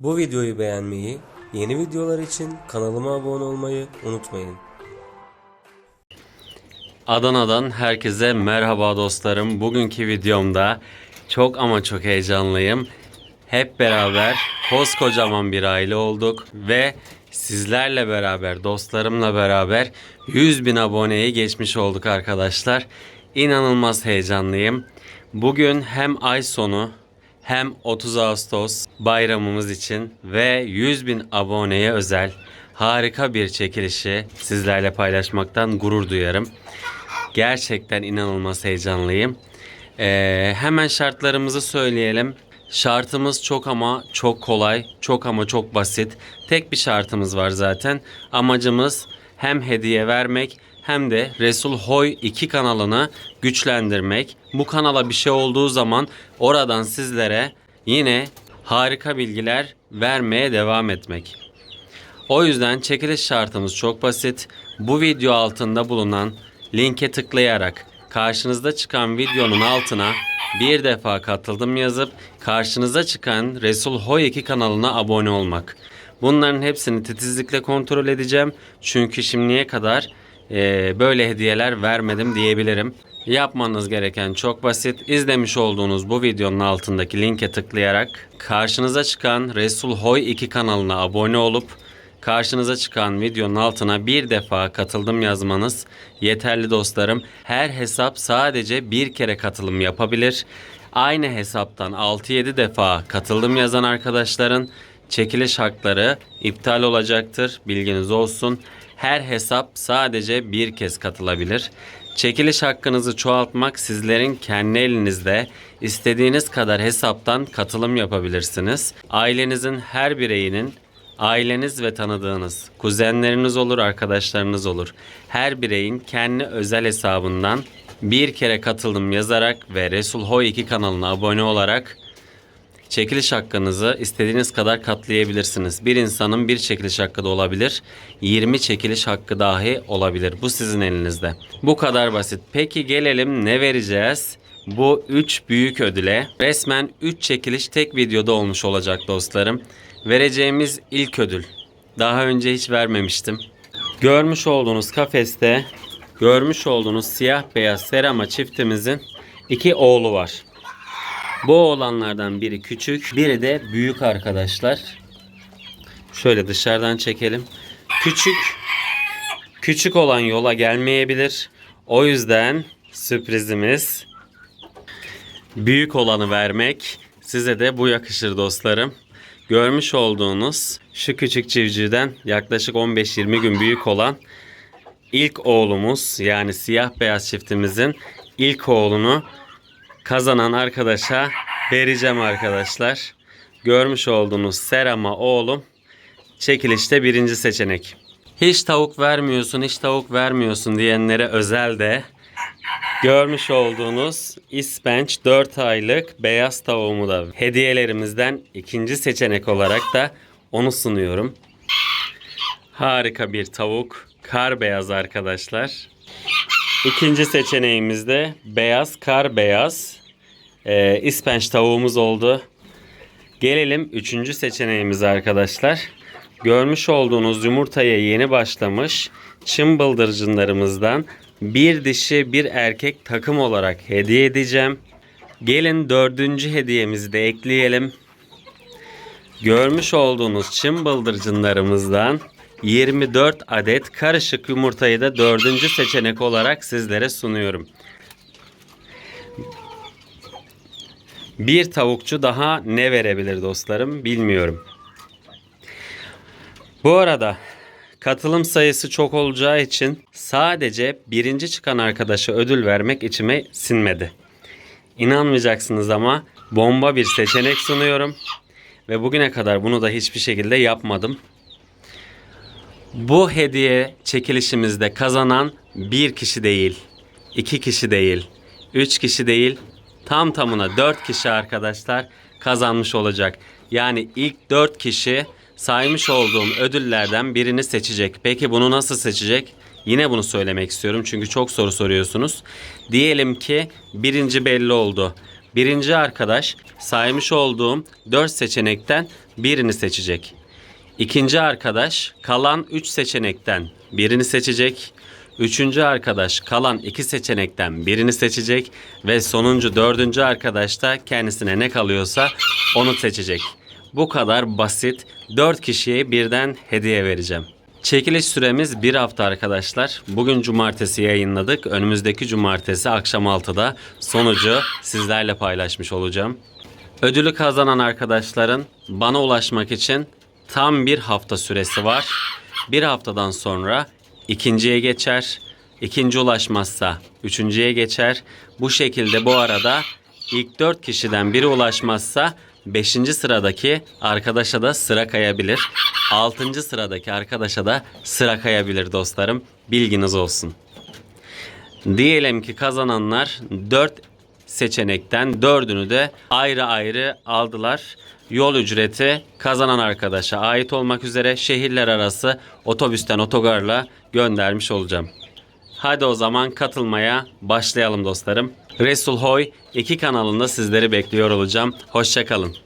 Bu videoyu beğenmeyi, yeni videolar için kanalıma abone olmayı unutmayın. Adana'dan herkese merhaba dostlarım. Bugünkü videomda çok ama çok heyecanlıyım. Hep beraber koskocaman bir aile olduk ve sizlerle beraber, dostlarımla beraber 100 bin aboneyi geçmiş olduk arkadaşlar. İnanılmaz heyecanlıyım. Bugün hem ay sonu hem 30 Ağustos bayramımız için ve 100 bin aboneye özel harika bir çekilişi sizlerle paylaşmaktan gurur duyarım. Gerçekten inanılmaz heyecanlıyım. Ee, hemen şartlarımızı söyleyelim. Şartımız çok ama çok kolay, çok ama çok basit. Tek bir şartımız var zaten. Amacımız hem hediye vermek hem de Resul Hoy 2 kanalını güçlendirmek. Bu kanala bir şey olduğu zaman oradan sizlere yine harika bilgiler vermeye devam etmek. O yüzden çekiliş şartımız çok basit. Bu video altında bulunan linke tıklayarak karşınızda çıkan videonun altına bir defa katıldım yazıp karşınıza çıkan Resul Hoy 2 kanalına abone olmak. Bunların hepsini titizlikle kontrol edeceğim. Çünkü şimdiye kadar eee, böyle hediyeler vermedim diyebilirim. Yapmanız gereken çok basit. İzlemiş olduğunuz bu videonun altındaki linke tıklayarak karşınıza çıkan Resul Hoy 2 kanalına abone olup Karşınıza çıkan videonun altına bir defa katıldım yazmanız yeterli dostlarım. Her hesap sadece bir kere katılım yapabilir. Aynı hesaptan 6-7 defa katıldım yazan arkadaşların çekiliş hakları iptal olacaktır. Bilginiz olsun. Her hesap sadece bir kez katılabilir. Çekiliş hakkınızı çoğaltmak sizlerin kendi elinizde. İstediğiniz kadar hesaptan katılım yapabilirsiniz. Ailenizin her bireyinin Aileniz ve tanıdığınız, kuzenleriniz olur, arkadaşlarınız olur. Her bireyin kendi özel hesabından bir kere katıldım yazarak ve Resul Hoy 2 kanalına abone olarak çekiliş hakkınızı istediğiniz kadar katlayabilirsiniz. Bir insanın bir çekiliş hakkı da olabilir. 20 çekiliş hakkı dahi olabilir. Bu sizin elinizde. Bu kadar basit. Peki gelelim ne vereceğiz? Bu 3 büyük ödüle resmen 3 çekiliş tek videoda olmuş olacak dostlarım. Vereceğimiz ilk ödül. Daha önce hiç vermemiştim. Görmüş olduğunuz kafeste görmüş olduğunuz siyah beyaz serama çiftimizin iki oğlu var. Bu oğlanlardan biri küçük, biri de büyük arkadaşlar. Şöyle dışarıdan çekelim. Küçük küçük olan yola gelmeyebilir. O yüzden sürprizimiz büyük olanı vermek. Size de bu yakışır dostlarım. Görmüş olduğunuz şu küçük civcivden yaklaşık 15-20 gün büyük olan ilk oğlumuz yani siyah beyaz çiftimizin ilk oğlunu kazanan arkadaşa vereceğim arkadaşlar. Görmüş olduğunuz Serama oğlum çekilişte birinci seçenek. Hiç tavuk vermiyorsun, hiç tavuk vermiyorsun diyenlere özel de görmüş olduğunuz ispenç 4 aylık beyaz tavuğumu da hediyelerimizden ikinci seçenek olarak da onu sunuyorum. Harika bir tavuk. Kar beyaz arkadaşlar. İkinci seçeneğimiz de beyaz kar beyaz e, ispenç tavuğumuz oldu. Gelelim üçüncü seçeneğimize arkadaşlar. Görmüş olduğunuz yumurtaya yeni başlamış çım bıldırcınlarımızdan bir dişi bir erkek takım olarak hediye edeceğim. Gelin dördüncü hediyemizi de ekleyelim. Görmüş olduğunuz çim bıldırcınlarımızdan 24 adet karışık yumurtayı da dördüncü seçenek olarak sizlere sunuyorum. Bir tavukçu daha ne verebilir dostlarım bilmiyorum. Bu arada katılım sayısı çok olacağı için sadece birinci çıkan arkadaşa ödül vermek içime sinmedi. İnanmayacaksınız ama bomba bir seçenek sunuyorum. Ve bugüne kadar bunu da hiçbir şekilde yapmadım. Bu hediye çekilişimizde kazanan bir kişi değil, iki kişi değil, üç kişi değil, tam tamına dört kişi arkadaşlar kazanmış olacak. Yani ilk dört kişi saymış olduğum ödüllerden birini seçecek. Peki bunu nasıl seçecek? Yine bunu söylemek istiyorum çünkü çok soru soruyorsunuz. Diyelim ki birinci belli oldu. Birinci arkadaş saymış olduğum 4 seçenekten birini seçecek. İkinci arkadaş kalan 3 seçenekten birini seçecek. Üçüncü arkadaş kalan 2 seçenekten birini seçecek. Ve sonuncu dördüncü arkadaş da kendisine ne kalıyorsa onu seçecek. Bu kadar basit. 4 kişiye birden hediye vereceğim. Çekiliş süremiz bir hafta arkadaşlar. Bugün cumartesi yayınladık. Önümüzdeki cumartesi akşam 6'da sonucu sizlerle paylaşmış olacağım. Ödülü kazanan arkadaşların bana ulaşmak için tam bir hafta süresi var. Bir haftadan sonra ikinciye geçer. İkinci ulaşmazsa üçüncüye geçer. Bu şekilde bu arada ilk dört kişiden biri ulaşmazsa beşinci sıradaki arkadaşa da sıra kayabilir. Altıncı sıradaki arkadaşa da sıra kayabilir dostlarım. Bilginiz olsun. Diyelim ki kazananlar 4 seçenekten 4'ünü de ayrı ayrı aldılar. Yol ücreti kazanan arkadaşa ait olmak üzere şehirler arası otobüsten otogarla göndermiş olacağım. Hadi o zaman katılmaya başlayalım dostlarım. Resul Hoy 2 kanalında sizleri bekliyor olacağım. Hoşçakalın.